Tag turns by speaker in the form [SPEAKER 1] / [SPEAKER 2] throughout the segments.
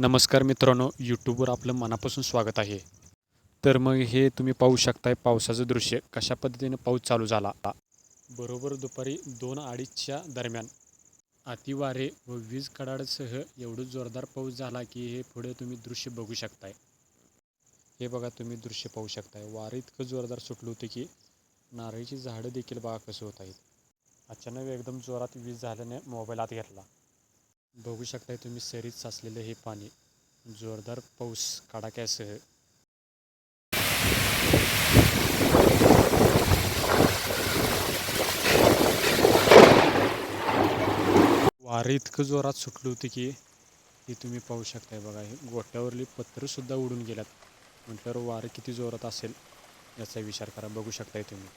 [SPEAKER 1] नमस्कार मित्रांनो यूट्यूबवर आपलं मनापासून स्वागत आहे. तर मग हे तुम्ही पाहू शकताय पावसाचं दृश्य कशा पद्धतीने पाऊस चालू झाला. बरोबर दुपारी दोन अडीचच्या दरम्यान. अतिवारे व वीज कडाडसह एवढं जोरदार पाऊस झाला की हे पुढे तुम्ही दृश्य बघू शकताय. हे बघा तुम्ही दृश्य पाहू शकताय. वारे इतकं जोरदार सुटलं होतं की नारळीची झाडं देखील बघा कसं होत आहेत. अचानक एकदम जोरात वीज झाल्याने मोबाईल आत घेतला. बघू शकताय तुम्ही सरीत साचलेलं हे पाणी. जोरदार पाऊस कडाक्यासह. वारं इतकं जोरात सुटलं होतं की हे तुम्ही पाहू शकताय बघा हे गोट्यावरली पत्रंसुद्धा उडून गेल्यात. म्हटल्यावर वारं किती जोरात असेल याचा विचार करा बघू शकताय तुम्ही.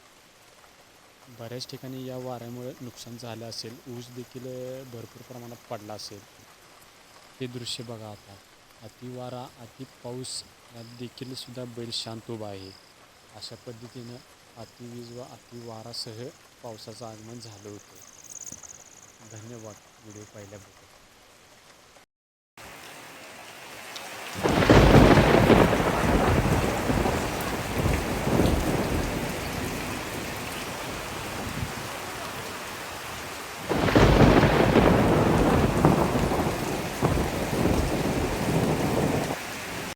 [SPEAKER 1] बऱ्याच ठिकाणी या वाऱ्यामुळे नुकसान झालं असेल ऊस देखील भरपूर प्रमाणात पडला असेल. हे दृश्य बघा आता. अतिवारा अति पाऊस यात देखील सुद्धा बैल शांत उभा आहे. अशा पद्धतीनं अतिवीज व अतिवारासह पावसाचं आगमन झालं होतं. धन्यवाद. व्हिडिओ पाहिल्याबद्दल.